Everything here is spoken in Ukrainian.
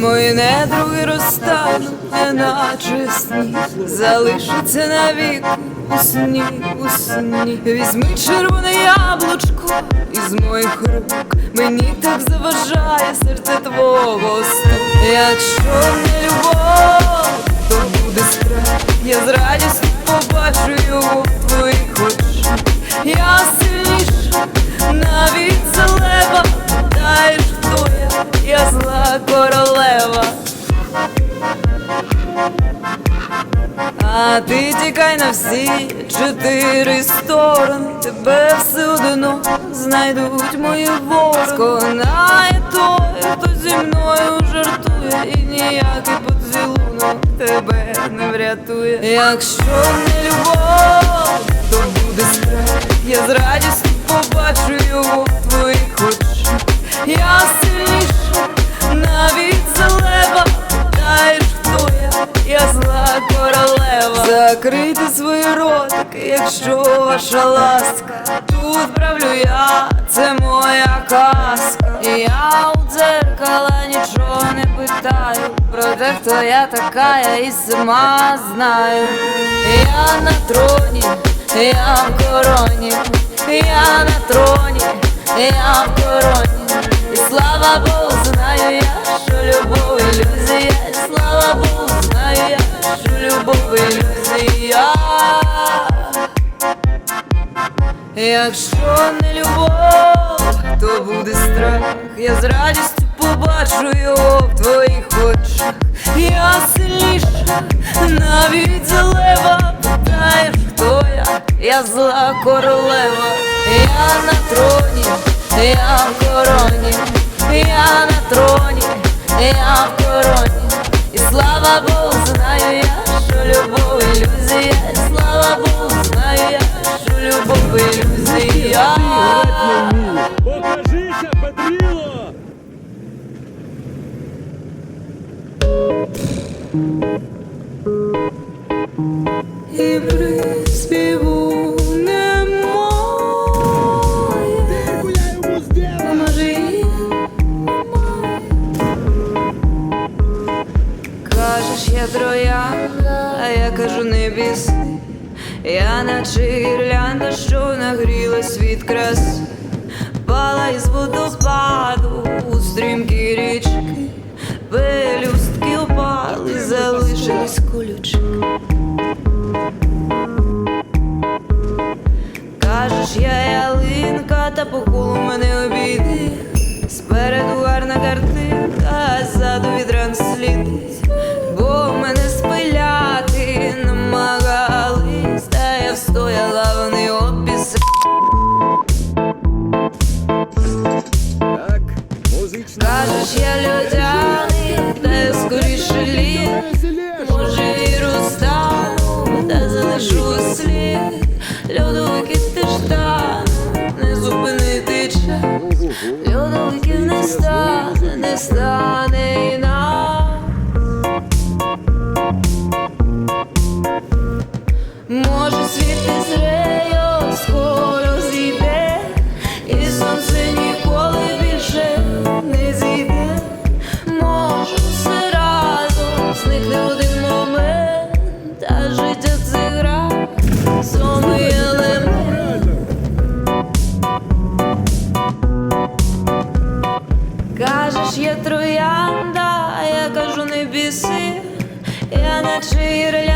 Мої недруги розтануть, неначе сніг, залишаться навік у сні, у сні. Візьми червоне яблучко із моїх рук, мені так заважає серце твого сну. Якщо не любов, то буде страх. Я з радістю побачу його в твоїх очах. Я сильніша, навіть я, зла королева. А ти тікай на всі чотири сторони, тебе все одно знайдуть мої ворони. Сконає той, хто зі мною жартує, і ніякий поцілунок тебе не врятує. Якщо не любов, Закрити свої ротики, якщо ваша ласка. Тут правлю я, це моя казка. І я у дзеркала нічого не питаю. Про те, хто я така, я і сама знаю. Я на троні, я в короні, я на троні, я в короні. І слава Богу, знаю я, що любов ілюзія. І слава Богу, знаю я, що любов ілюзія. Якщо не любов, то буде страх. Я з радістю побачу його в твоїх очах. Я сильніша, навіть залева. Питаєш, хто я? Я зла королева. Я на троні, я в короні, я на троні, я в короні. І слава Богу, знаю я, що любов ілюзія. І слава Богу, знаю я, що любов ілюзія. Покажися, Петріло! І кажу, не біси. Я наче гірлянда, що нагрілась від краси. Пала із водопаду у стрімкі річки. Пелюстки опали, залишились колючки. Кажеш, я ялинка, та по колу мене обійди. Спереду гарна картинка, не не стане. Може, світ не зреє, скоро біси. Я наче гірлянда,